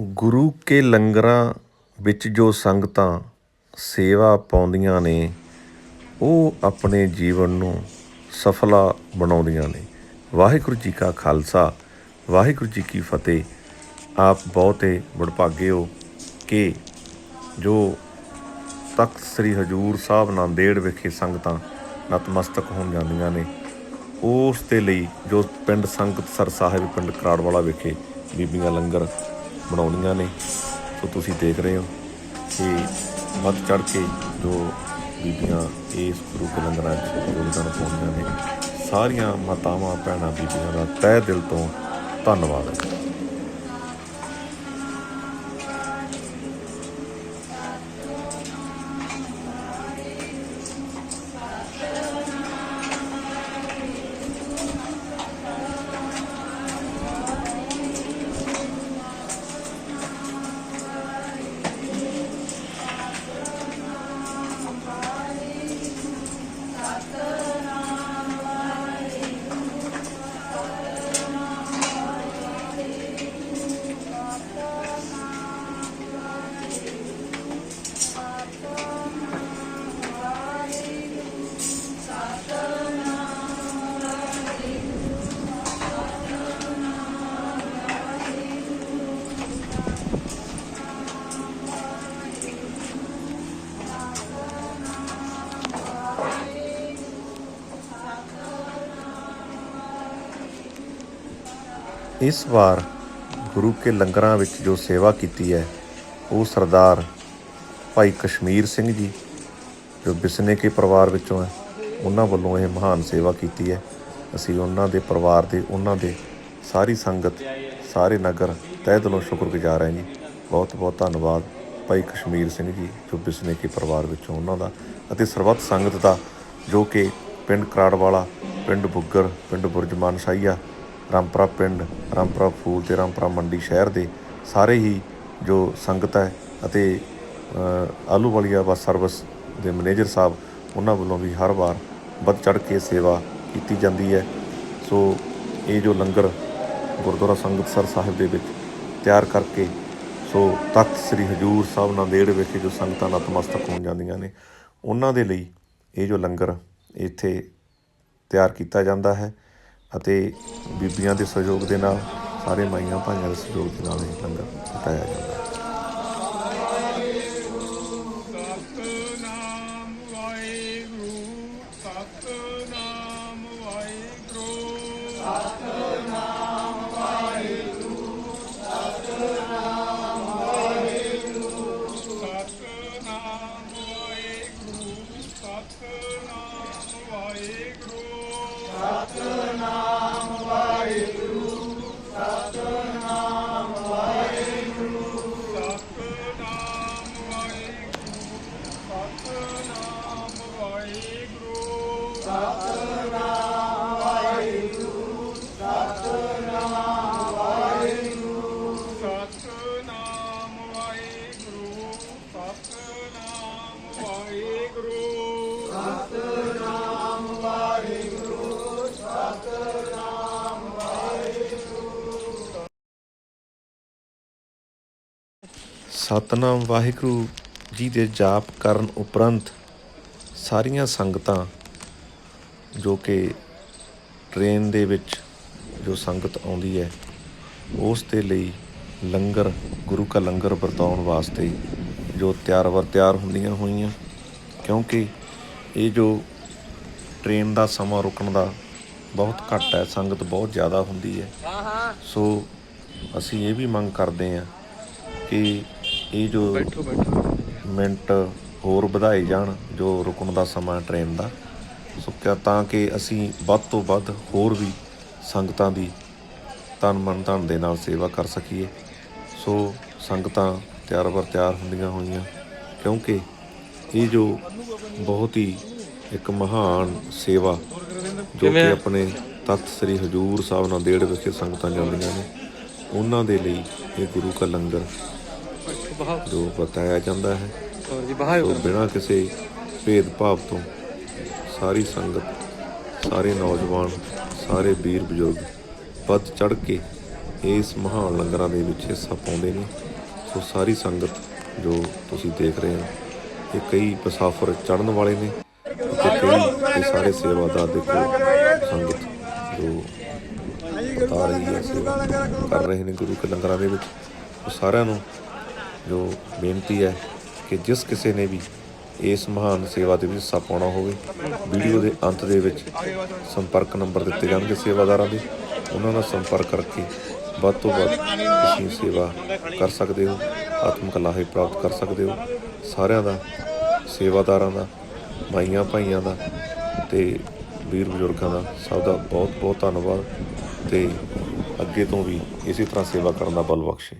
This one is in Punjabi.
ਗੁਰੂ ਕੇ ਲੰਗਰਾਂ ਵਿੱਚ ਜੋ ਸੰਗਤਾਂ ਸੇਵਾ ਪਾਉਂਦੀਆਂ ਨੇ, ਉਹ ਆਪਣੇ ਜੀਵਨ ਨੂੰ ਸਫਲਾ ਬਣਾਉਂਦੀਆਂ ਨੇ। ਵਾਹਿਗੁਰੂ ਜੀ ਕਾ ਖਾਲਸਾ, ਵਾਹਿਗੁਰੂ ਜੀ ਕੀ ਫਤਿਹ। ਆਪ ਬਹੁਤੇ ਬੜਭਾਗੇ ਹੋ ਕਿ ਜੋ ਤਖਤ ਸ੍ਰੀ ਹਜੂਰ ਸਾਹਿਬ ਨਾਂਦੇੜ ਵਿਖੇ ਸੰਗਤਾਂ ਨਤਮਸਤਕ ਹੋਣ ਜਾਂਦੀਆਂ ਨੇ, ਉਸ ਦੇ ਲਈ ਜੋ ਪਿੰਡ ਸੰਗਤ ਸਰ ਸਾਹਿਬ ਪਿੰਡ ਕਰਾੜਵਾਲਾ ਵਿਖੇ ਬੀਬੀਆਂ ਲੰਗਰ ਬਣਾਉਣੀਆਂ ਨੇ ਸੋ ਤੁਸੀਂ ਦੇਖ ਰਹੇ ਹੋ ਕਿ ਵੱਧ ਚੜ ਕੇ ਜੋ ਬੀਬੀਆਂ ਇਸ ਗੁਰੂ ਕੇ ਲੰਗਰਾਂ 'ਚ ਯੋਗਦਾਨ ਪਾਉਂਦੀਆਂ ਨੇ, ਸਾਰੀਆਂ ਮਾਤਾਵਾਂ, ਭੈਣਾਂ, ਬੀਬੀਆਂ ਦਾ ਤਹਿ ਦਿਲ ਤੋਂ ਧੰਨਵਾਦ। ਹੈ ਇਸ ਵਾਰ ਗੁਰੂ ਕੇ ਲੰਗਰਾਂ ਵਿੱਚ ਜੋ ਸੇਵਾ ਕੀਤੀ ਹੈ, ਉਹ ਸਰਦਾਰ ਭਾਈ ਕਸ਼ਮੀਰ ਸਿੰਘ ਜੀ, ਜੋ ਬਿਸਨੇ ਕੇ ਪਰਿਵਾਰ ਵਿੱਚੋਂ ਹੈ, ਉਹਨਾਂ ਵੱਲੋਂ ਇਹ ਮਹਾਨ ਸੇਵਾ ਕੀਤੀ ਹੈ। ਅਸੀਂ ਉਹਨਾਂ ਦੇ ਪਰਿਵਾਰ ਦੇ, ਉਹਨਾਂ ਦੇ ਸਾਰੀ ਸੰਗਤ, ਸਾਰੇ ਨਗਰ ਤਹਿ ਦਿਲੋਂ ਸ਼ੁਕਰਗੁਜ਼ਾਰ ਹਾਂ ਜੀ। ਬਹੁਤ ਬਹੁਤ ਧੰਨਵਾਦ ਭਾਈ ਕਸ਼ਮੀਰ ਸਿੰਘ ਜੀ, ਜੋ ਬਿਸਨੇ ਕੇ ਪਰਿਵਾਰ ਵਿੱਚੋਂ ਉਹਨਾਂ ਦਾ ਅਤੇ ਸਰਬੱਤ ਸੰਗਤ ਦਾ, ਜੋ ਕਿ ਪਿੰਡ ਕਰਾੜਵਾਲਾ, ਪਿੰਡ ਬੁੱਗਰ, ਪਿੰਡ ਬੁਰਜਮਾਨ ਸ਼ਾਹੀਆ ਰਾਮਪੁਰਾ ਪਿੰਡ ਰਾਮਪੁਰਾ ਫੂਲ ਤੇ ਰਾਮਪੁਰਾ ਮੰਡੀ ਸ਼ਹਿਰ ਦੇ ਸਾਰੇ ਹੀ ਜੋ ਸੰਗਤ ਹੈ ਅਤੇ ਅ, ਆਲੂਵਾਲੀਆ ਬੱਸ ਸਰਵਿਸ ਦੇ ਮੈਨੇਜਰ ਸਾਹਿਬ ਉਹਨਾਂ ਵੱਲੋਂ ਵੀ ਹਰ ਵਾਰ ਵੱਧ ਚੜ ਕੇ ਸੇਵਾ ਕੀਤੀ ਜਾਂਦੀ ਹੈ। ਸੋ ਇਹ ਜੋ ਲੰਗਰ ਗੁਰਦੁਆਰਾ ਸੰਗਤਸਰ ਸਾਹਿਬ ਦੇ ਵਿੱਚ ਤਿਆਰ ਕਰਕੇ ਸੋ ਤਖਤ ਸ੍ਰੀ ਹਜੂਰ ਸਾਹਿਬ ਨਾਂਦੇੜ ਵਿਖੇ ਜੋ ਸੰਗਤਾਂ ਨਤਮਸਤਕ ਹੋਣ ਜਾਂਦੀਆਂ ਨੇ ਉਹਨਾਂ ਦੇ ਲਈ ਇਹ ਜੋ ਲੰਗਰ ਇੱਥੇ ਤਿਆਰ ਕੀਤਾ ਜਾਂਦਾ ਹੈ। ਅਤੇ ਬੀਬੀਆਂ ਦੇ ਸਹਿਯੋਗ ਦੇ ਨਾਲ ਸਾਰੇ ਮਾਈਆਂ ਭਾਈਆਂ ਦੇ ਸਹਿਯੋਗ ਦੇ ਨਾਲ ਇਹ ਲੰਗਰ ਵਰਤਾਇਆ ਜਾਂਦਾ ਹੈ। ਸਤਨਾਮ ਵਾਹਿਗੁਰੂ ਸਤਨਾਮ ਵਾਹਿਗੁਰੂ। atârna ਸਤਨਾਮ ਵਾਹਿਗੁਰੂ ਜੀ ਦੇ ਜਾਪ ਕਰਨ ਉਪਰੰਤ ਸਾਰੀਆਂ ਸੰਗਤਾਂ ਜੋ ਕਿ ਟ੍ਰੇਨ ਦੇ ਵਿੱਚ ਜੋ ਸੰਗਤ ਆਉਂਦੀ ਹੈ ਉਸ ਦੇ ਲਈ ਲੰਗਰ ਗੁਰੂ ਕਾ ਲੰਗਰ ਵਰਤਾਉਣ ਵਾਸਤੇ ਜੋ ਤਿਆਰ ਵਰ ਤਿਆਰ ਹੁੰਦੀਆਂ ਹੋਈਆਂ ਕਿਉਂਕਿ ਇਹ ਜੋ ਟ੍ਰੇਨ ਦਾ ਸਮਾਂ ਰੁਕਣ ਦਾ ਬਹੁਤ ਘੱਟ ਹੈ ਸੰਗਤ ਬਹੁਤ ਜ਼ਿਆਦਾ ਹੁੰਦੀ ਹੈ। ਸੋ ਅਸੀਂ ਇਹ ਵੀ ਮੰਗ ਕਰਦੇ ਹਾਂ ਕਿ ਇਹ ਜੋ ਮਿੰਟ ਹੋਰ ਵਧਾਏ ਜਾਣ ਜੋ ਰੁਕਣ ਦਾ ਸਮਾਂ ਟ੍ਰੇਨ ਦਾ। ਸੋ ਕਿਆ ਤਾਂ ਕਿ ਅਸੀਂ ਵੱਧ ਤੋਂ ਵੱਧ ਹੋਰ ਵੀ ਸੰਗਤਾਂ ਦੀ ਤਨ ਮਨ ਧਨ ਦੇ ਨਾਲ ਸੇਵਾ ਕਰ ਸਕੀਏ। ਸੋ ਸੰਗਤਾਂ ਤਿਆਰ ਬਰ ਤਿਆਰ ਹੁੰਦੀਆਂ ਹੋਈਆਂ ਕਿਉਂਕਿ ਇਹ ਜੋ ਬਹੁਤ ਹੀ ਇੱਕ ਮਹਾਨ ਸੇਵਾ ਜੋ ਕਿ ਆਪਣੇ ਤਖਤ ਸ੍ਰੀ ਹਜੂਰ ਸਾਹਿਬ ਨਾਂਦੇੜ ਵਿਖੇ ਸੰਗਤਾਂ ਜਾਂਦੀਆਂ ਨੇ ਉਹਨਾਂ ਦੇ ਲਈ ਇਹ ਗੁਰੂ ਕਾ ਲੰਗਰ ਜੋ ਬਤਾਇਆ ਜਾਂਦਾ ਹੈ ਜੀ ਬਾਹਰ ਸੋ ਬਿਨਾਂ ਕਿਸੇ ਭੇਦਭਾਵ ਤੋਂ ਸਾਰੀ ਸੰਗਤ ਸਾਰੇ ਨੌਜਵਾਨ ਸਾਰੇ ਵੀਰ ਬਜ਼ੁਰਗ ਵੱਧ ਚੜ ਕੇ ਇਸ ਮਹਾਨ ਲੰਗਰਾਂ ਦੇ ਵਿੱਚ ਹਿੱਸਾ ਪਾਉਂਦੇ ਨੇ। ਸੋ ਸਾਰੀ ਸੰਗਤ ਜੋ ਤੁਸੀਂ ਦੇਖ ਰਹੇ ਹੋ ਇਹ ਕਈ ਮੁਸਾਫਰ ਚੜਨ ਵਾਲੇ ਨੇ। ਤੇ ਕਈ ਇਹ ਸਾਰੇ ਸੇਵਾਦਾਰ ਦੇਖੋ ਸੰਗਤ ਜੋ ਬਤਾ ਰਹੀ ਹੈ ਸੇਵਾ ਕਰ ਰਹੇ ਨੇ ਗੁਰੂ ਕੇ ਲੰਗਰਾਂ ਦੇ ਵਿੱਚ। ਉਹ ਸਾਰਿਆਂ ਨੂੰ ਜੋ ਬੇਨਤੀ ਹੈ ਕਿ ਜਿਸ ਕਿਸੇ ਨੇ ਵੀ ਇਸ ਮਹਾਨ ਸੇਵਾ ਦੇ ਵਿੱਚ ਹਿੱਸਾ ਪਾਉਣਾ ਹੋਵੇ, ਵੀਡੀਓ ਦੇ ਅੰਤ ਦੇ ਵਿੱਚ ਸੰਪਰਕ ਨੰਬਰ ਦਿੱਤੇ ਜਾਣਗੇ ਸੇਵਾਦਾਰਾਂ ਦੇ। ਉਹਨਾਂ ਨਾਲ ਸੰਪਰਕ ਕਰਕੇ ਵੱਧ ਤੋਂ ਵੱਧ ਤੁਸੀਂ ਸੇਵਾ ਕਰ ਸਕਦੇ ਹੋ ਆਤਮਿਕ ਲਾਹੇ ਪ੍ਰਾਪਤ ਕਰ ਸਕਦੇ ਹੋ। ਸਾਰਿਆਂ ਦਾ, ਸੇਵਾਦਾਰਾਂ ਦਾ, ਮਾਈਆਂ ਭਾਈਆਂ ਦਾ ਤੇ ਵੀਰ ਬਜ਼ੁਰਗਾਂ ਦਾ ਸਭ ਦਾ ਬਹੁਤ ਬਹੁਤ ਧੰਨਵਾਦ ਤੇ ਅੱਗੇ ਤੋਂ ਵੀ ਇਸੇ ਤਰ੍ਹਾਂ ਸੇਵਾ ਕਰਨ ਦਾ ਬਲ ਬਖਸ਼ੇ।